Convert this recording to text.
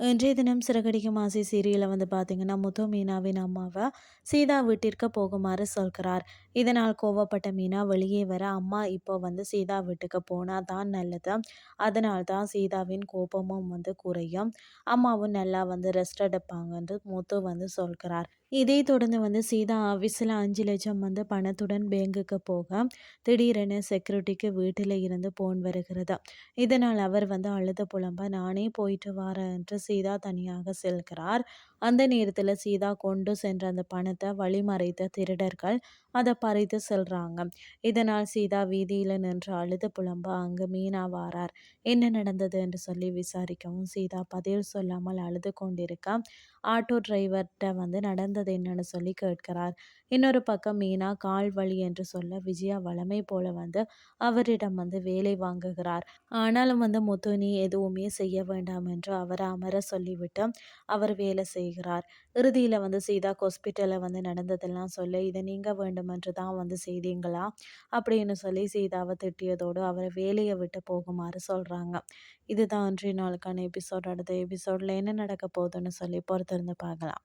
இன்றைய தினம் சிறகடிக்கும் ஆசை சீரியலில் வந்து பார்த்தீங்கன்னா முத்து மீனாவின் அம்மாவை சீதா வீட்டிற்கு போகுமாறு சொல்கிறார். இதனால் கோவப்பட்ட மீனா வெளியே வர அம்மா இப்போ வந்து சீதா வீட்டுக்கு போனால் தான் நல்லது. அதனால் தான் சீதாவின் கோபமும் வந்து குறையும். அம்மாவும் நல்லா வந்து ரெஸ்ட் எடுப்பாங்கன்னு முத்து வந்து சொல்கிறார். இதை தொடர்ந்து வந்து சீதா ஆஃபீஸில் அஞ்சு லட்சம் வந்து பணத்துடன் பேங்குக்கு போக திடீரென செக்யூரிட்டிக்கு வீட்டில் இருந்து போன் வருகிறது. இதனால் அவர் வந்து அழுத புலம்ப நானே போயிட்டு வரேன் என்று சீதா தனியாக செல்கிறார். அந்த நேரத்தில் சீதா கொண்டு சென்ற அந்த பணத்தை வழிமறைத்த திருடர்கள் அதை பறித்து செல்றாங்க. இதனால் சீதா வீதியில் நின்று அழுது புலம்ப அங்கு மீனா வாரார். என்ன நடந்தது? என்று சொல்லி விசாரிக்கவும் சீதா பதில் சொல்லாமல் அழுது கொண்டிருக்க. ஆட்டோ டிரைவர்கிட்ட வந்து நடந்தது என்னன்னு சொல்லி கேட்கிறார். இன்னொரு பக்கம் மீனா கால் வலி என்று சொல்ல விஜயா வளமை போல வந்து அவரிடம் வந்து வேலை வாங்குகிறார். ஆனாலும் வந்து முத்துனி எதுவுமே செய்ய வேண்டாம் என்று அவரை அமர சொல்லிவிட்டு அவர் வேலை செய்கிறார். இறுதியில் வந்து சீதா ஹாஸ்பிட்டலில் வந்து நடந்ததெல்லாம் சொல்ல இதை நீங்கள் வேண்டுமென்று தான் வந்து செய்தீங்களா? அப்படின்னு சொல்லி சீதாவை திட்டியதோடு அவரை வேலையை விட்டு போகுமாறு சொல்கிறாங்க இதுதான் இன்றைய நாளுக்கான எபிசோட் அடுத்த எபிசோடில் என்ன நடக்க போகுதுன்னு சொல்லி பொறுத்திருந்து பார்க்கலாம்.